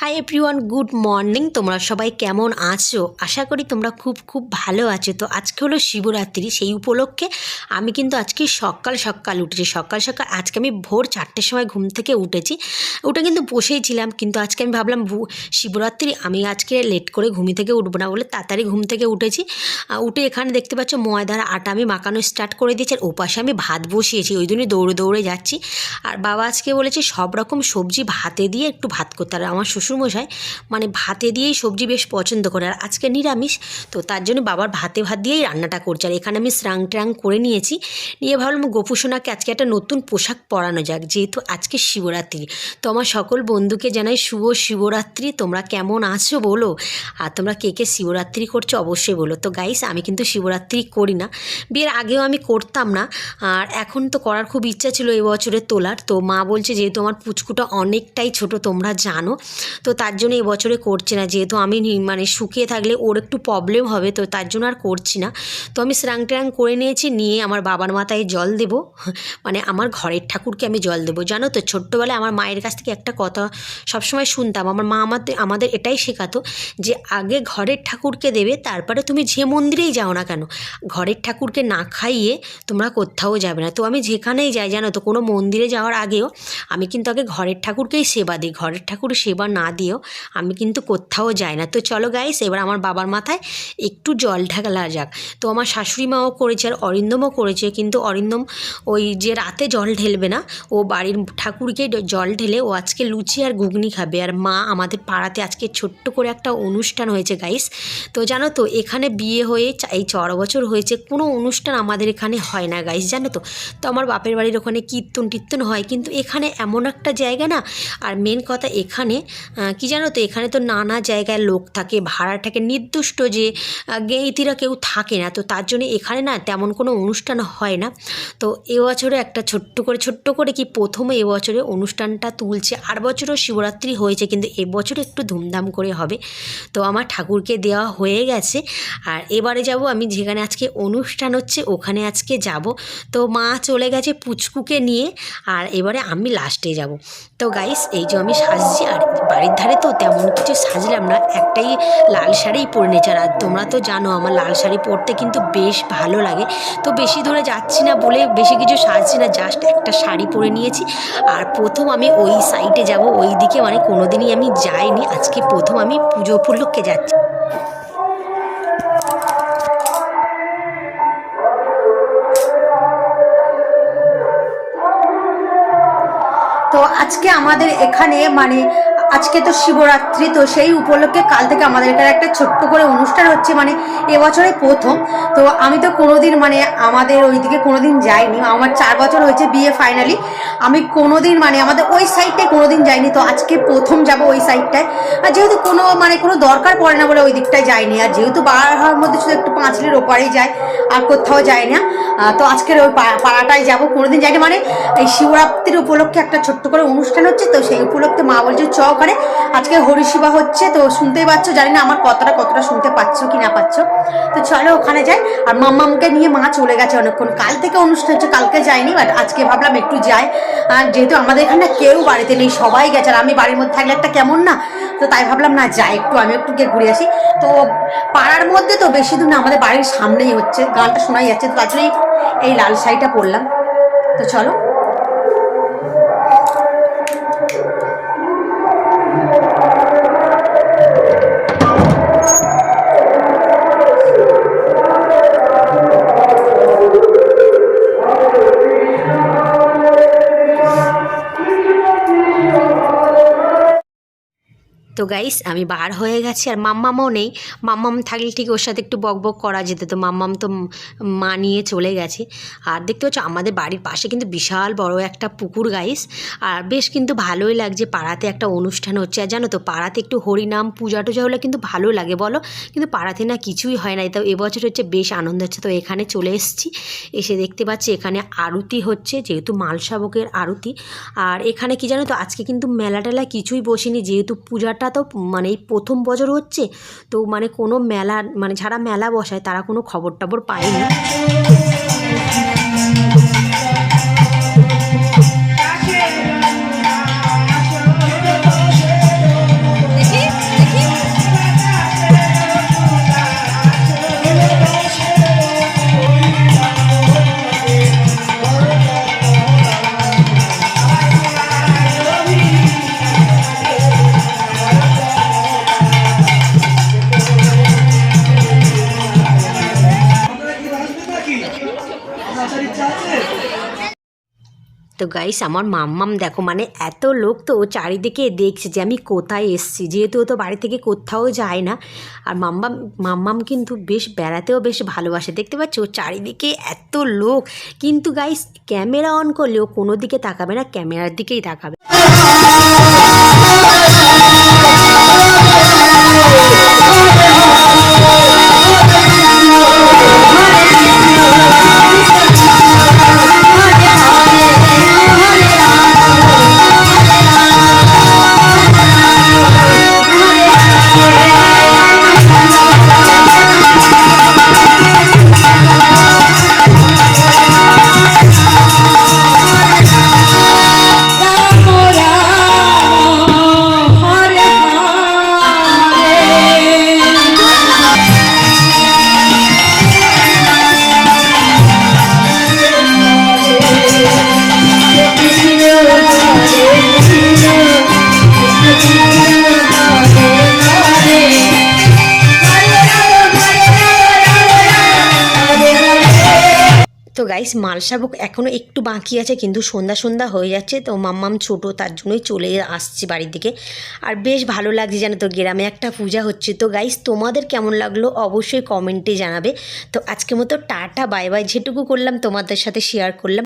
Hi everyone good morning তোমরা সবাই কেমন আছো? আশা করি তোমরা খুব খুব ভালো আছো। তো আজকে হলো শিবরাত্রি, সেই উপলক্ষে আমি কিন্তু আজকে সকাল সকাল উঠেছি। সকাল সকাল আজকে আমি ভোর চারটের সময় ঘুম থেকে উঠেছি। ওটা কিন্তু বসেই ছিলাম কিন্তু আজকে আমি ভাবলাম শিবরাত্রি, আমি আজকে লেট করে ঘুমি থেকে উঠবো না। বলে তাড়াতাড়ি ঘুম থেকে উঠেছি। উঠে এখানে দেখতে পাচ্ছ ময়দার আটা আমি মাখানো স্টার্ট করে দিয়েছি, আর ওপাশে আমি ভাত বসিয়েছি। ওই জন্যই দৌড়ে দৌড়ে যাচ্ছি। আর বাবা আজকে বলেছে, সব রকম সবজি ভাতে দিয়ে একটু ভাত করতে আর আমার শ্বশুরমশাই মানে ভাতে দিয়েই সবজি বেশ পছন্দ করে। আর আজকে নিরামিষ, তো তার জন্য বাবার ভাতে ভাত দিয়েই রান্নাটা করছে। আর এখানে আমি স্রাং ট্রাং করে নিয়েছি। নিয়ে ভাবলাম গোপুসোনাকে আজকে একটা নতুন পোশাক পরানো যাক, যেহেতু আজকে শিবরাত্রি। তো আমার সকল বন্ধুকে জানাই শুভ শিবরাত্রি। তোমরা কেমন আছো বলো? আর তোমরা কে কে শিবরাত্রি করছ অবশ্যই বলো। তো গাইস আমি কিন্তু শিবরাত্রি করি না। বিয়ের আগেও আমি করতাম না। আর এখন তো করার খুব ইচ্ছা ছিল এই বছরে তোলার। তো মা বলছে, যেহেতু আমার পুচকুটা অনেকটাই ছোট, তোমরা জানো। তো তার জন্য এই বছরে করছে না। যেহেতু আমি মানে শুকিয়ে থাকলে ওর একটু প্রবলেম হবে, তো তার জন্য আর করছি না। তো আমি স্নান ট্রাং করে নিয়েছি, নিয়ে আমার বাবার মাথায় জল দেব। মানে আমার ঘরের ঠাকুরকে আমি জল দেবো। জানো তো, ছোট্টবেলায় আমার মায়ের কাছ থেকে একটা কথা সবসময় শুনতাম। আমার মা আমাদের আমাদের এটাই শেখাতো যে, আগে ঘরের ঠাকুরকে দেবে, তারপরে তুমি যে মন্দিরেই যাও না কেন, ঘরের ঠাকুরকে না খাইয়ে তোমরা কোথাও যাবে না। তো আমি যেখানেই যাই, জানো তো, কোনো মন্দিরে যাওয়ার আগেও আমি কিন্তু আগে ঘরের ঠাকুরকেই সেবা দিই। ঘরের ঠাকুর সেবা না দিয়েও আমি কিন্তু কোথাও যাই না। তো চলো গাইস এবার আমার বাবার মাথায় একটু জল ঢালা যাক। তো আমার শাশুড়ি মাও করেছে আর অরিন্দমও করেছে, কিন্তু অরিন্দম ওই যে রাতে জল ঢেলবে না, ও বাড়ির ঠাকুরকে জল ঢেলে ও আজকে লুচি আর ঘুগনি খাবে। আর মা আমাদের পাড়াতে আজকে ছোট্ট করে একটা অনুষ্ঠান হয়েছে গাইস তো জানো তো, এখানে বিয়ে হয়ে এই চার বছর হয়েছে, কোনো অনুষ্ঠান আমাদের এখানে হয় না গাইস জানো তো। তো আমার বাপের বাড়ির ওখানে কীর্তন টীর্তন হয়, কিন্তু এখানে এমন একটা জায়গা না, আর মেন কথা এখানে কি জানো তো, এখানে তো নানা জায়গায় লোক থাকে, ভাড়া থাকে, নির্দিষ্ট যে গেঁইতিরা কেউ থাকে না। তো তার জন্য এখানে না তেমন কোনো অনুষ্ঠান হয় না। তো এবছরে একটা ছোট্ট করে ছোট্ট করে কি প্রথমে এবছরে অনুষ্ঠানটা তুলছে। আর বছরও শিবরাত্রি হয়েছে, কিন্তু এবছর একটু ধুমধাম করে হবে। তো আমার ঠাকুরকে দেওয়া হয়ে গেছে। আর এবারে যাব আমি, যেখানে আজকে অনুষ্ঠান হচ্ছে, ওখানে আজকে যাব। তো মা চলে গেছে পুচকুকে নিয়ে, আর এবারে আমি লাস্টে যাব। তো গাইস এই যে আমি সাজছি, আর বাড়ির ধারে তো তেমন কিছু সাজলাম না। একটাই লাল শাড়িই পরে নিয়েছি আর তোমরা তো জানো আমার লাল শাড়ি পরতে কিন্তু বেশ ভালো লাগে। তো বেশি দূরে যাচ্ছি না বলে বেশি কিছু সাজছি না। জাস্ট একটা শাড়ি পরে নিয়েছি। আর প্রথম আমি ওই সাইডে যাব। ওই দিকে মানে কোনোদিনই আমি যাইনি। আজকে প্রথম আমি পুজো উপলক্ষে যাচ্ছি। তো আজকে আমাদের এখানে মানে আজকে তো শিবরাত্রি, তো সেই উপলক্ষে কাল থেকে আমাদের এখানে একটা ছোট্ট করে অনুষ্ঠান হচ্ছে মানে এবছরে প্রথম। তো আমি তো কোনোদিন মানে আমাদের ওইদিকে কোনোদিন যাইনি। আমার চার বছর হয়েছে বিয়ে ফাইনালি আমি কোনোদিন মানে আমাদের ওই সাইডটায় কোনোদিন যাইনি। তো আজকে প্রথম যাব ওই সাইডটায় আর যেহেতু কোনো মানে কোনো দরকার পড়ে না বলে ওই দিকটায় যাইনি। আর যেহেতু বার হওয়ার মধ্যে শুধু একটু পাঁচিলের ওপারেই যায়, আর কোথাও যায় না তো আজকের ওই পাড়াটায় যাব। কোনোদিন যাইনি মানে এই শিবরাত্রির উপলক্ষে একটা ছোট্ট করে অনুষ্ঠান হচ্ছে। তো সেই উপলক্ষে মা বলছে চ ওখানে আজকে হরিশিবা হচ্ছে, তো শুনতেই পাচ্ছ, জানি না আমার কথাটা কতটা শুনতে পাচ্ছ কি না পাচ্ছ। তো চলো ওখানে যাই। আর মাম্মামকে নিয়ে মা চলে গেছে অনেকক্ষণ। কাল থেকে অনুষ্ঠান হচ্ছে, কালকে যাইনি, বাট আজকে ভাবলাম একটু যাই। আর যেহেতু আমাদের এখানে কেউ বাড়িতে নেই, সবাই গেছে। আর আমি বাড়ির মধ্যে থাকলে একটা কেমন না? তো তাই ভাবলাম, না, যাই একটু আমি একটু গিয়ে ঘুরে আসি। তো পাড়ার মধ্যে তো বেশি দূর না, আমাদের বাড়ির সামনেই হচ্ছে। গানটা শোনাই যাচ্ছে, তো তার এই লাল শাড়িটা পরলাম। তো চলো। তো গাইস আমি বার হয়ে গেছি আর মাম্মামও নেই। মাম্মাম থাকলে ঠিক ওর সাথে একটু বক বক করা যেত, তো মাম্মাম তো মা নিয়ে চলে গেছে। আর দেখতে পাচ্ছ, আমাদের বাড়ির পাশে কিন্তু বিশাল বড় একটা পুকুর গাইস আর বেশ কিন্তু ভালোই লাগছে, পাড়াতে একটা অনুষ্ঠান হচ্ছে। আর জানো তো, পাড়াতে একটু হরিনাম পূজা টুজা হলে কিন্তু ভালো লাগে, বলো? কিন্তু পাড়াতে না কিছুই হয় না। তো এবছর হচ্ছে বেশ আনন্দ হচ্ছে, তো এখানে চলে এসেছি। এসে দেখতে পাচ্ছি, এখানে আরতি হচ্ছে, যেহেতু মালসাবকের আরতি। আর এখানে কি জানো তো, আজকে কিন্তু মেলা টেলা কিছুই বসেনি, যেহেতু পূজাটা তো মানে এই প্রথম বছর হচ্ছে, তো মানে কোনো মেলা মানে যারা মেলা বসায় তারা কোনো খবর টবর পায়নি। তো গাইস আমার মাম্মাম দেখো মানে এত লোক তো চারিদিকে দেখছে যে আমি কোথায় এসছি। যেহেতু তো বাড়ি থেকে কোথাও যায় না। আর মাম্মাম মাম্মাম কিন্তু বেশ বেড়াতেও বেশ ভালোবাসে। দেখতে পাচ্ছ? চারিদিকে এত লোক। কিন্তু গাইস ক্যামেরা অন করলেও কোনো দিকে তাকাবে না ক্যামেরার দিকেই তাকাবে। গাইস মালসাভোগ এখনও একটু বাকি আছে, কিন্তু সন্ধ্যা সন্ধ্যা হয়ে যাচ্ছে। তো মাম্মাম ছোট, তার জন্যই চলে আসছে বাড়ির দিকে। আর বেশ ভালো লাগছে জানো তো, গ্রামে একটা পূজা হচ্ছে। তো গাইস তোমাদের কেমন লাগল অবশ্যই কমেন্টে জানাবে। তো আজকে মতো টাটা বাই বাই যেটুকু করলাম, তোমাদের সাথে শেয়ার করলাম।